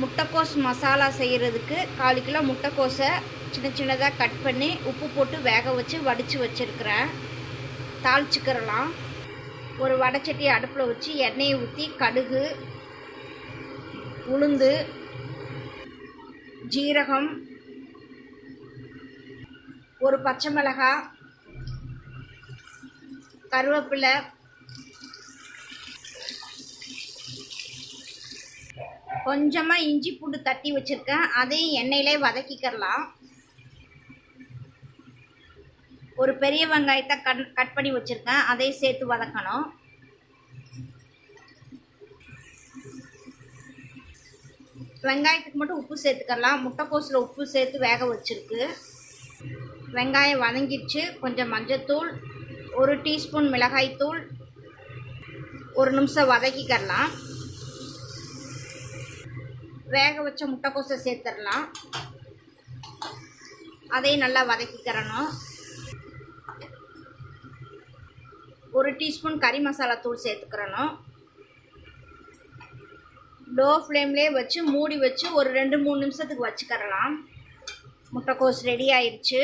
முட்டைக்கோஸ் மசாலா செய்கிறதுக்கு கால் கிலோ முட்டைக்கோஸை சின்ன சின்னதாக கட் பண்ணி உப்பு போட்டு வேக வச்சு வடித்து வச்சுருக்கிறேன். தாளிச்சுக்கிறலாம். ஒரு வடைச்சட்டி அடுப்பில் வச்சு எண்ணெயை ஊற்றி கடுகு உளுந்து ஜீரகம் ஒரு பச்சை மிளகாய் கருவேப்பிலை கொஞ்சமாக இஞ்சி பூண்டு தட்டி வச்சுருக்கேன். அதையும் எண்ணெயிலே வதக்கிக்கிறலாம். ஒரு பெரிய வெங்காயத்தை கட் கட் பண்ணி வச்சுருக்கேன். அதையும் சேர்த்து வதக்கணும். வெங்காயத்துக்கு மட்டும் உப்பு சேர்த்துக்கலாம் முட்டைக்கோஸில் உப்பு சேர்த்து வேக வச்சுருக்கு. வெங்காயம் வதங்கிடுச்சு. கொஞ்சம் மஞ்சத்தூள் ஒரு டீஸ்பூன் மிளகாய்த்தூள் ஒரு நிமிஷம் வதக்கிக்கிறலாம். வேக வச்ச முட்டைக்கோசை சேர்த்துடலாம். அதையும் நல்லா வதக்கிக்கிறணும். ஒரு டீஸ்பூன் கறி மசாலா தூள் சேர்த்துக்கிறணும். லோ ஃப்ளேம்லேயே வச்சு மூடி வச்சு ஒரு ரெண்டு மூணு நிமிஷத்துக்கு வச்சுக்கிறலாம். முட்டைக்கோஸ் ரெடி ஆயிடுச்சு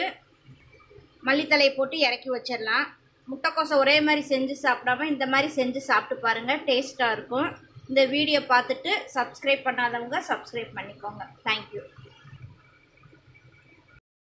மல்லித்தலை போட்டு இறக்கி வச்சிடலாம். முட்டைக்கோசை ஒரே மாதிரி செஞ்சு சாப்பிடாம இந்த மாதிரி செஞ்சு சாப்பிட்டு பாருங்கள் டேஸ்ட்டாக இருக்கும். இந்த வீடியோ பார்த்துட்டு சப்ஸ்கிரைப் பண்ணாதவங்க சப்ஸ்கிரைப் பண்ணிக்கோங்க. தேங்க்யூ